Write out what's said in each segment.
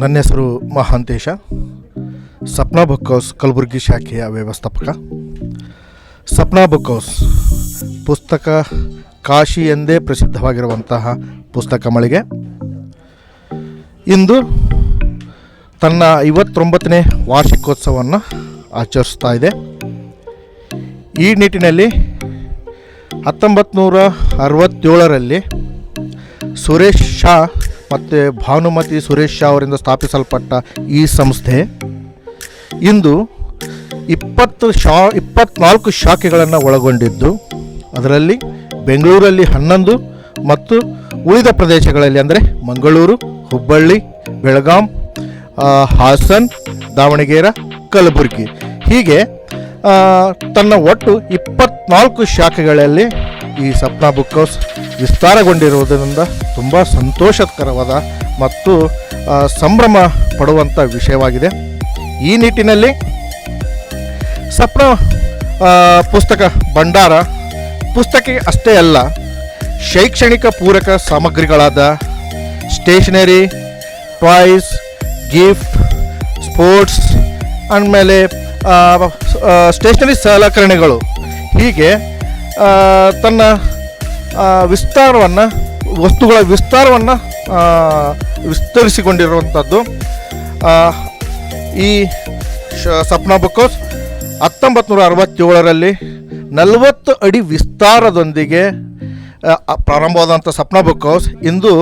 ನನ್ನ ಹೆಸರು Mahantesha, Sapna book house, Kalaburagi ಶಾಖೆಯ ವ್ಯವಸ್ಥಾಪಕ. ಸಪ್ನಾ ಬುಕ್ ಹೌಸ್, ಪುಸ್ತಕ ಕಾಶಿ ಎಂದೇ ಪ್ರಸಿದ್ಧವಾಗಿರುವಂತಹ ಪುಸ್ತಕ ಮಳಿಗೆ. ಇಂದು ತನ್ನ ಐವತ್ತೊಂಬತ್ತನೇ ವಾರ್ಷಿಕೋತ್ಸವವನ್ನು ಆಚರಿಸ್ತಾ ಇದೆ. ಈ ನಿಟ್ಟಿನಲ್ಲಿ ಹತ್ತೊಂಬತ್ತು ನೂರ ಅರವತ್ತೇಳರಲ್ಲಿ ಸುರೇಶ್ ಶಾ ಮತ್ತು ಭಾನುಮತಿ ಸುರೇಶ್ ಅವರಿಂದ ಸ್ಥಾಪಿಸಲ್ಪಟ್ಟ ಈ ಸಂಸ್ಥೆ ಇಂದು ಇಪ್ಪತ್ತು ಶಾ, ಇಪ್ಪತ್ನಾಲ್ಕು ಶಾಖೆಗಳನ್ನು ಒಳಗೊಂಡಿದ್ದು. ಅದರಲ್ಲಿ ಬೆಂಗಳೂರಲ್ಲಿ ಹನ್ನೊಂದು ಮತ್ತು ಉಳಿದ ಪ್ರದೇಶಗಳಲ್ಲಿ ಅಂದರೆ ಮಂಗಳೂರು, ಹುಬ್ಬಳ್ಳಿ, ಬೆಳಗಾಂ ಹಾಸನ್, ದಾವಣಗೆರೆ, ಕಲಬುರಗಿ. ಹೀಗೆ ತನ್ನ ಒಟ್ಟು ಇಪ್ಪತ್ನಾಲ್ಕು ಶಾಖೆಗಳಲ್ಲಿ ಈ ಸಪ್ನಾ ಬುಕ್ ಹೌಸ್ ವಿಸ್ತಾರಗೊಂಡಿರುವುದರಿಂದ ತುಂಬ ಸಂತೋಷಕರವಾದ ಮತ್ತು ಸಂಭ್ರಮ ಪಡುವಂಥ ವಿಷಯವಾಗಿದೆ. ಈ ನಿಟ್ಟಿನಲ್ಲಿ ಸಪ್ನ ಪುಸ್ತಕ ಭಂಡಾರ ಪುಸ್ತಕ ಅಷ್ಟೇ ಅಲ್ಲ, ಶೈಕ್ಷಣಿಕ ಪೂರಕ ಸಾಮಗ್ರಿಗಳಾದ ಸ್ಟೇಷನರಿ, ಟಾಯ್ಸ್, ಗಿಫ್ಟ್, ಸ್ಪೋರ್ಟ್ಸ್ ಆಮೇಲೆ ಸ್ಟೇಷನರಿ ಸಲಕರಣೆಗಳು ಹೀಗೆ ತನ್ನ ವಿಸ್ತಾರವನ್ನು, ವಸ್ತುಗಳ ವಿಸ್ತಾರವನ್ನು ವಿಸ್ತರಿಸಿಕೊಂಡಿರುವಂಥದ್ದು ಈ ಶ, ಸಪ್ನಾ ಬುಕ್ ಹೌಸ್ ಹತ್ತೊಂಬತ್ತು ನೂರ ಅರವತ್ತೇಳರಲ್ಲಿ ನಲವತ್ತು ಅಡಿ ವಿಸ್ತಾರದೊಂದಿಗೆ ಪ್ರಾರಂಭವಾದಂಥ ಸಪ್ನ ಬುಕ್ ಇಂದು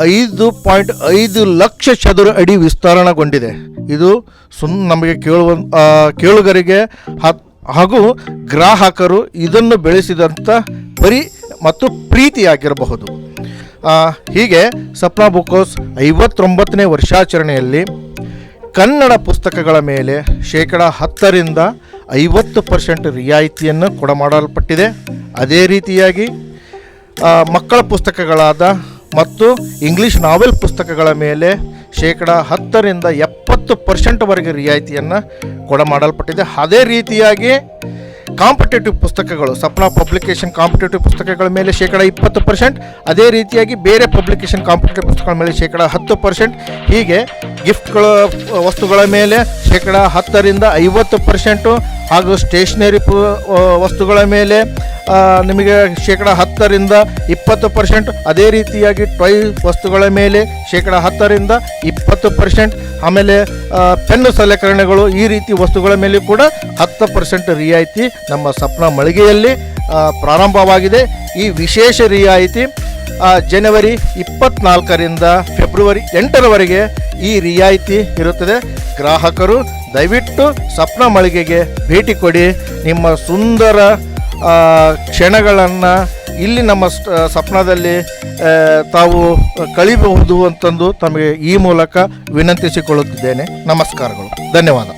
ಐದು ಪಾಯಿಂಟ್ ಐದು ಲಕ್ಷ ಚದುರ ಅಡಿ ವಿಸ್ತರಣಗೊಂಡಿದೆ. ಇದು ಸುಮ್ ನಮಗೆ ಕೇಳುವ ಕೇಳುಗರಿಗೆ ಹಾಗೂ ಗ್ರಾಹಕರು ಇದನ್ನು ಬೆಳೆಸಿದಂಥ ಪರಿ ಮತ್ತು ಪ್ರೀತಿಯಾಗಿರಬಹುದು. ಹೀಗೆ ಸಪ್ನಾ ಬುಕ್ಕೋಸ್ ಐವತ್ತೊಂಬತ್ತನೇ ವರ್ಷಾಚರಣೆಯಲ್ಲಿ ಕನ್ನಡ ಪುಸ್ತಕಗಳ ಮೇಲೆ ಶೇಕಡ ಹತ್ತರಿಂದ ಐವತ್ತು ಪರ್ಸೆಂಟ್ ರಿಯಾಯಿತಿಯನ್ನು ಕೊಡಮಾಡಲ್ಪಟ್ಟಿದೆ. ಅದೇ ರೀತಿಯಾಗಿ ಮಕ್ಕಳ ಪುಸ್ತಕಗಳಾದ ಮತ್ತು ಇಂಗ್ಲೀಷ್ ನಾವೆಲ್ ಪುಸ್ತಕಗಳ ಮೇಲೆ ಶೇಕಡ ಹತ್ತರಿಂದ ಎಪ್ಪತ್ತು ಪರ್ಸೆಂಟ್ವರೆಗೆ ರಿಯಾಯಿತಿಯನ್ನು ಕೊಡಮಾಡಲ್ಪಟ್ಟಿದೆ. ಅದೇ ರೀತಿಯಾಗಿ ಕಾಂಪಿಟೇಟಿವ್ ಪುಸ್ತಕಗಳು, ಸಪ್ನಾ ಪಬ್ಲಿಕೇಶನ್ ಕಾಂಪಿಟೇಟಿವ್ ಪುಸ್ತಕಗಳ ಮೇಲೆ ಶೇಕಡ ಇಪ್ಪತ್ತು ಪರ್ಸೆಂಟ್, ಅದೇ ರೀತಿಯಾಗಿ ಬೇರೆ ಪಬ್ಲಿಕೇಶನ್ ಕಾಂಪಿಟೇಟಿವ್ ಪುಸ್ತಕಗಳ ಮೇಲೆ ಶೇಕಡ ಹತ್ತು ಪರ್ಸೆಂಟ್, ಹೀಗೆ ಗಿಫ್ಟ್ಗಳ ವಸ್ತುಗಳ ಮೇಲೆ ಶೇಕಡ ಹತ್ತರಿಂದ ಐವತ್ತು ಪರ್ಸೆಂಟು ಹಾಗೂ ಸ್ಟೇಷ್ನರಿ ವಸ್ತುಗಳ ಮೇಲೆ ನಿಮಗೆ ಶೇಕಡ ಹತ್ತರಿಂದ ಇಪ್ಪತ್ತು ಪರ್ಸೆಂಟ್. ಅದೇ ರೀತಿಯಾಗಿ ಟೊಯ್ ವಸ್ತುಗಳ ಮೇಲೆ ಶೇಕಡ ಹತ್ತರಿಂದ ಇಪ್ಪತ್ತು ಪರ್ಸೆಂಟ್. ಆಮೇಲೆ ಪೆನ್ ಪೆನ್ನು ಸಲಕರಣೆಗಳು ಈ ರೀತಿ ವಸ್ತುಗಳ ಮೇಲೆ ಕೂಡ ಹತ್ತು ಪರ್ಸೆಂಟ್ ರಿಯಾಯಿತಿ ನಮ್ಮ ಸಪ್ನ ಮಳಿಗೆಯಲ್ಲಿ ಪ್ರಾರಂಭವಾಗಿದೆ. ಈ ವಿಶೇಷ ರಿಯಾಯಿತಿ ಜನವರಿ ಇಪ್ಪತ್ನಾಲ್ಕರಿಂದ ಫೆಬ್ರವರಿ ಎಂಟರವರೆಗೆ ಈ ರಿಯಾಯಿತಿ ಇರುತ್ತದೆ. ಗ್ರಾಹಕರು ದಯವಿಟ್ಟು ಸಪ್ನ ಮಳಿಗೆಗೆ ಭೇಟಿ ಕೊಡಿ. ನಿಮ್ಮ ಸುಂದರ ಕ್ಷಣಗಳನ್ನು ಇಲ್ಲಿ ನಮ್ಮ ಸ್ವಪ್ನದಲ್ಲಿ ತಾವು ಕಳಿಬಹುದು ಅಂತಂದು ತಮಗೆ ಈ ಮೂಲಕ ವಿನಂತಿಸಿಕೊಳ್ಳುತ್ತಿದ್ದೇನೆ. ನಮಸ್ಕಾರಗಳು. ಧನ್ಯವಾದ.